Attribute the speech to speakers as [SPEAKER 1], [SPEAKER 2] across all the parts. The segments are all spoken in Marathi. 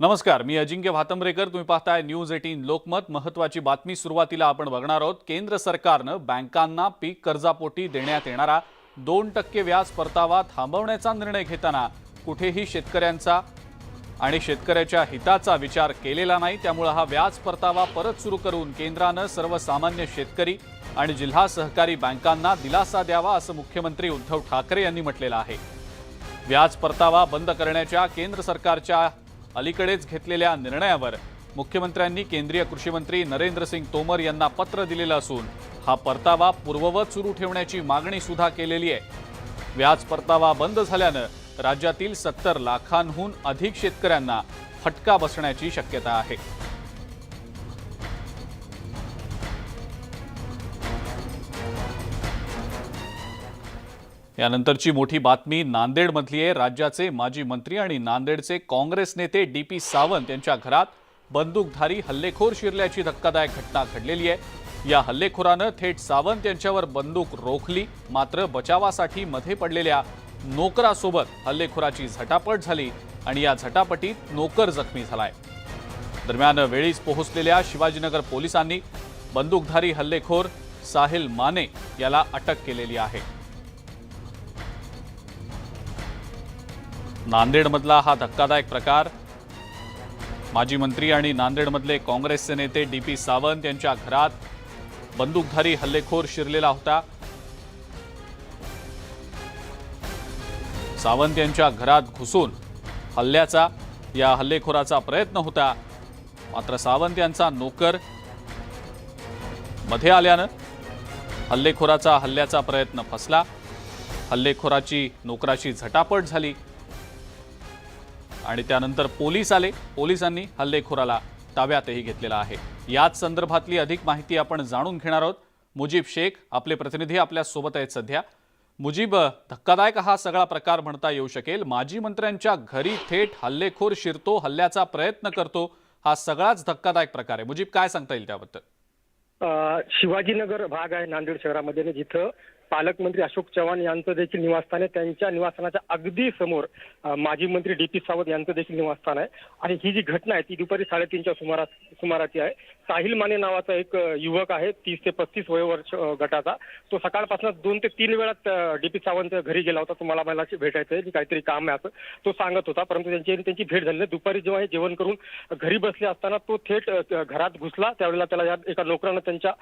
[SPEAKER 1] नमस्कार मी अजिंक्य भातंब्रेकर. तुम्ही पाहताय न्यूज एटीन लोकमत. महत्वाची बातमी सुरुवातीला आपण बघणार आहोत. केंद्र सरकारनं बँकांना पीक कर्जापोटी देण्यात येणारा दोन टक्के व्याज परतावा थांबवण्याचा निर्णय घेताना कुठेही शेतकऱ्यांचा आणि शेतकऱ्याच्या हिताचा विचार केलेला नाही. त्यामुळे हा व्याज परतावा परत सुरू करून केंद्रानं सर्वसामान्य शेतकरी आणि जिल्हा सहकारी बँकांना दिलासा द्यावा असं मुख्यमंत्री उद्धव ठाकरे यांनी म्हटलेलं आहे. व्याज परतावा बंद करण्याच्या केंद्र सरकारच्या अलीकडेच घेतलेल्या निर्णयावर मुख्यमंत्र्यांनी केंद्रीय कृषीमंत्री नरेंद्रसिंग तोमर यांना पत्र दिलेलं असून हा परतावा पूर्ववत सुरू ठेवण्याची मागणी सुद्धा केलेली आहे. व्याज परतावा बंद झाल्यानं राज्यातील सत्तर लाखांहून अधिक शेतकऱ्यांना फटका बसण्याची शक्यता आहे. यानंतरची मोठी बातमी नांदेडमधली आहे. राज्याचे माजी मंत्री आणि नांदेडचे काँग्रेस नेते डी पी सावंत यांच्या घरात बंदूकधारी हल्लेखोर शिरल्याची धक्कादायक घटना घडलेली आहे. या हल्लेखोरानं थेट सावंत यांच्यावर बंदूक रोखली मात्र बचावासाठी मध्ये पडलेल्या नोकरासोबत हल्लेखोराची झटापट झाली आणि या झटापटीत नोकर जखमी झालाय. दरम्यान वेळीच पोहोचलेल्या शिवाजीनगर पोलिसांनी बंदूकधारी हल्लेखोर साहिल माने याला अटक केलेली आहे. नांदेडमधला हा धक्कादायक प्रकार. माजी मंत्री आणि नांदेडमधले काँग्रेसचे नेते डी पी सावंत यांच्या घरात बंदूकधारी हल्लेखोर शिरलेला होता. सावंत यांच्या घरात घुसून हल्ल्याचा या हल्लेखोराचा प्रयत्न होता. मात्र सावंत यांचा नोकरमध्ये आल्यानं हल्लेखोराचा हल्ल्याचा प्रयत्न फसला. हल्लेखोराची नोकराची झटापट झाली. आणि त्यानंतर पोलीस आले. पोलिसांनी हल्लेखोराला ताब्यातही घेतलेला आहे. याच संदर्भातली अधिक माहिती आपण जाणून घेणार आहोत. मुजीब शेख आपले प्रतिनिधी आपल्यासोबत आहेत सध्या. मुजीब धक्कादायक हा सगळा प्रकार म्हणता येऊ शकेल. माजी मंत्र्यांच्या घरी थेट हल्लेखोर शिरतो हल्ल्याचा प्रयत्न करतो. हा सगळाच धक्कादायक प्रकार आहे. मुजीब काय सांगता येईल त्याबद्दल?
[SPEAKER 2] शिवाजीनगर भाग आहे नांदेड शहरामध्ये जिथं पालकमंत्री अशोक चव्हाण यांचं देखील निवासस्थान आहे. त्यांच्या निवासस्थानाच्या अगदी समोर माजी मंत्री डी पी सावंत यांचं देखील निवासस्थान आहे. आणि ही जी घटना आहे ती दुपारी साडेतीनच्या सुमारास सुमाराची आहे. साहिल माने नावाचा एक युवक आहे तीस ते पस्तीस वयोवर्ष गटाचा. तो सकाळपासून दोन ते तीन वेळात डी पी सावंत घरी गेला होता. तुम्हाला मला भेटायचं आहे. काहीतरी काम आहे असं. तो सांगत होता. परंतु त्यांची त्यांची भेट झाली नाही. दुपारी जेव्हा हे जेवण करून घरी बसले असताना तो थेट घरात घुसला. त्यावेळेला त्याला या एका नोकरानं त्यांच्या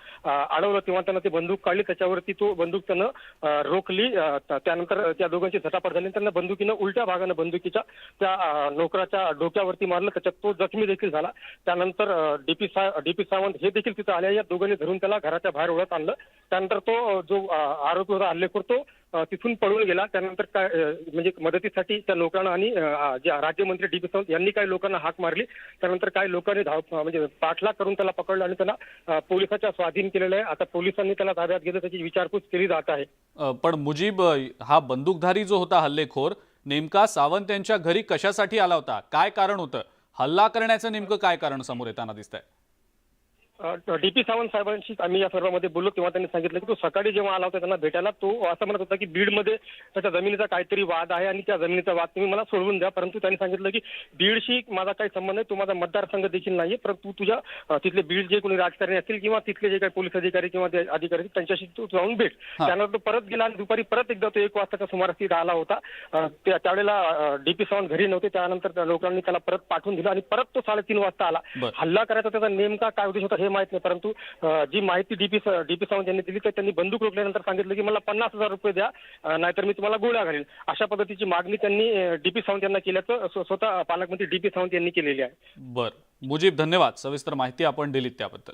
[SPEAKER 2] अडवलं तेव्हा त्यांना ते बंदूक काढली. त्याच्यावरती तो बंदूक त्यानं रोखली त्यानंतर त्या दोघांची झटापट झाली त्यांना बंदुकीनं उलट्या भागानं बंदुकीच्या त्या नोकराच्या डोक्यावरती मारलं. त्याच्यात तो जखमी देखील झाला. त्यानंतर डीपी सा डीपी सावंत हे देखील तिथं आले. या दोघांनी धरून त्याला घराच्या बाहेर ओढत आणलं. त्यानंतर तो जो आरोपी होता हल्लेखोर तो तिथून पळून गेला. त्यानंतर काय म्हणजे मदतीसाठी त्या लोकांना आणि जे राज्यमंत्री डी पी सावंत यांनी काही लोकांना हाक मारली. त्यानंतर काही लोकांनी धाव म्हणजे पाठलाग करून त्याला पकडलं आणि त्याला पोलिसाच्या स्वाधीन केलेलं आहे. आता पोलिसांनी त्याला ताब्यात घेतलं त्याची विचारपूस केली जात आहे.
[SPEAKER 1] पण मुजीब हा बंदूकधारी जो होता हल्लेखोर नेमका सावंत यांच्या घरी कशासाठी आला होता? काय कारण होतं? हल्ला करण्याचं नेमकं काय कारण समोर येताना दिसतंय?
[SPEAKER 2] डीपी सावंत साहेबांशी आम्ही या सर्वांमध्ये बोललो तेव्हा त्यांनी सांगितलं की तो सकाळी जेव्हा आला होता त्यांना भेटायला तो असं म्हणत होता की बीडमध्ये त्याच्या जमिनीचा काहीतरी वाद आहे आणि त्या जमिनीचा वाद तुम्ही मला सोडवून द्या. परंतु त्यांनी सांगितलं की बीडशी माझा काही संबंध नाही तो माझा मतदारसंघ देखील नाहीये. परंतु तुझ्या तिथले बीड जे कोणी राजकारणी असतील किंवा तिथले जे काही पोलीस अधिकारी किंवा ते अधिकारी असतील, त्यांच्याशी तू जाऊन भेट. त्यानंतर तो परत गेला आणि दुपारी परत एकदा तो एक वाजताच्या सुमारास तिथे आला होता. त्यावेळेला डीपी सावंत घरी नव्हते. त्यानंतर त्या लोकांनी त्याला परत पाठवून दिलं आणि परत तो साडेतीन वाजता आला. हल्ला करायचा त्याचा नेमका काय उद्देश होता हे माहीत नाही. परंतु जी माहिती डीपी डीपी सावंत यांनी दिली तर त्यांनी बंदूक रोखल्यानंतर सांगितलं की मला पन्नास हजार रुपये द्या नाहीतर मी तुम्हाला गोळ्या घालीन. अशा पद्धतीची मागणी त्यांनी डीपी सावंत यांना केल्याचं स्वतः पालकमंत्री डीपी सावंत यांनी केलेली आहे.
[SPEAKER 1] बरं. मुजीब धन्यवाद. सविस्तर माहिती आपण दिलीत त्याबद्दल.